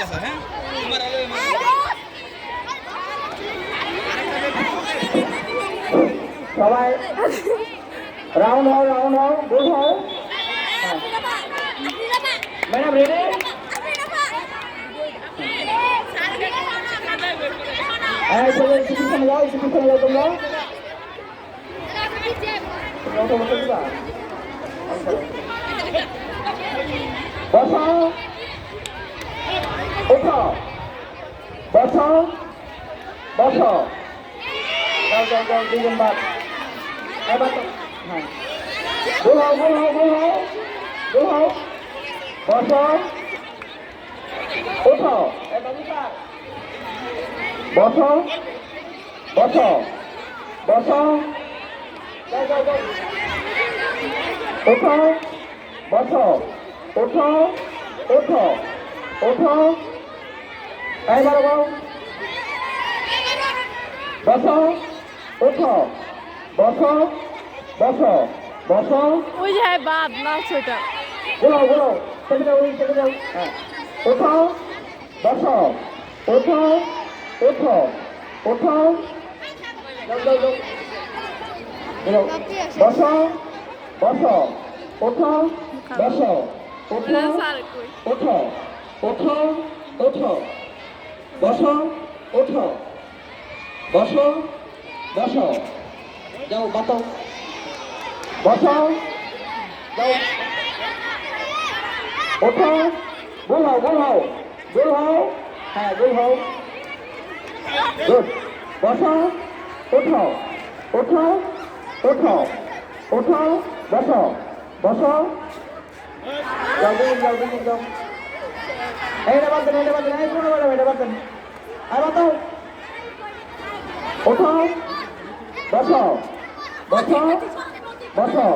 হ্যাঁ? সবাই, রাউন্ড হও রাউন্ড হও গোল হও। ম্যাডাম রেডি এই ছেলে চিকিৎসা যাও চিকিৎসা যাও তোমরা। তোমরা বসে। দিবা বসো। ওঠো বসো বসো যাও যাও যাও দুজন বাদ এবার তো হ্যাঁ গোল হও গোল হও গোল হও গোল হও বসো ওঠো এবার বিচার বসো বসো বসো যাও যাও যাও ওঠো বসো ওঠো ওঠো ওঠো এইবার বল বসো ওঠো বসো বসো বসো। ওই যে হ্যাঁ বাদ না সেটা বলো বলো চলে যাও ওই চলে যাও হ্যাঁ। ওঠো বসো। ওঠো ওঠো ওঠো বসো বসো। ওঠো বসো। ওঠো ওঠো ওঠো ওঠো বসো, ওঠো। বসো বসো। যাও বাতো বসো, যাও। ওঠো গোল হও গোল হও। গোল হও। হ্যাঁ গোল হও। গুড। বসো, ওঠো। ওঠো ওঠো। ওঠো, বসো। বসো। যাও দিন যাও। এইটা বাদ দেন এইটা বাদ দেন এই কোনো ম্যাডাম এটা বাদ দেন আর বাতাও ওঠো। বসো। বসো। বসো।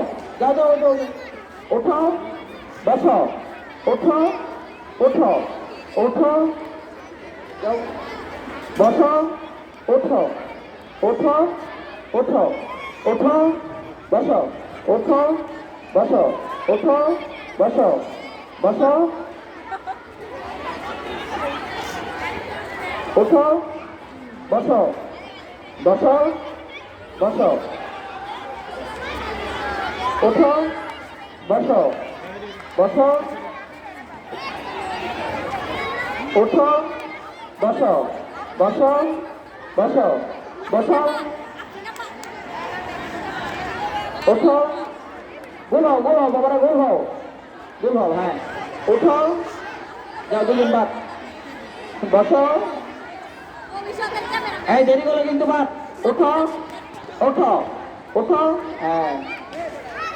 যাও যাও যাও ওঠো। বসো। ওঠো। ওঠো। ওঠো। বসো। ওঠো। ওঠো। ওঠো। ওঠো। বসো। ওঠো। বসো। ওঠো। বসো। বসো। ওঠো, বসো বসো বসো। ওঠো, বসো বসো। ওঠো, বসো বসো বসো বসো। ওঠো, গোল হও গোল হও, বাবারা, গোল হও। গোল হও হ্যাঁ। ওঠো, যাও, দুজন বাদ। বসো। এই দেরি করলে কিন্তু বাদ। ওঠো। ওঠো। ওঠো। হ্যাঁ।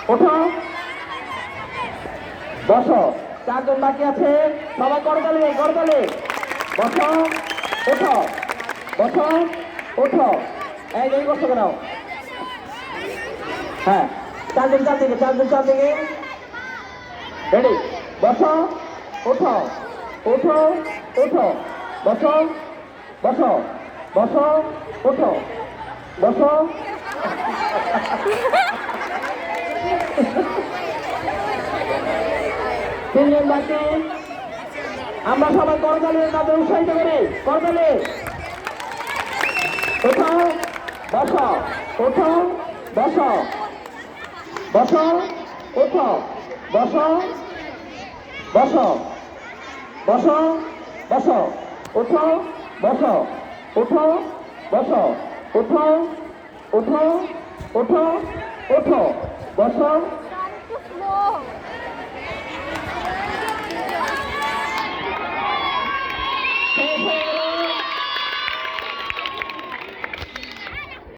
ওঠো। বসো। চারজন বাকি আছে। সবাই করতালে করতালে বসো। ওঠো। বসো। ওঠো। এই দেরি করছ কেন? হ্যাঁ। চারজন চার দিকে চারজন চার দিকে রেডি বসো। ওঠো। ওঠো। ওঠো। বসো। বসো বসো, ওঠো, বসো। তিনজন বাকি। আমরা সবাই করতালে তাদের উৎসাহিত করি, করতালে। ওঠো, বসো ওঠো, বসো। বসো, ওঠো, বসো বসো। বসো বসো, ওঠো। বসো ওঠো বসো ওঠো ওঠো ওঠো ওঠো বসো।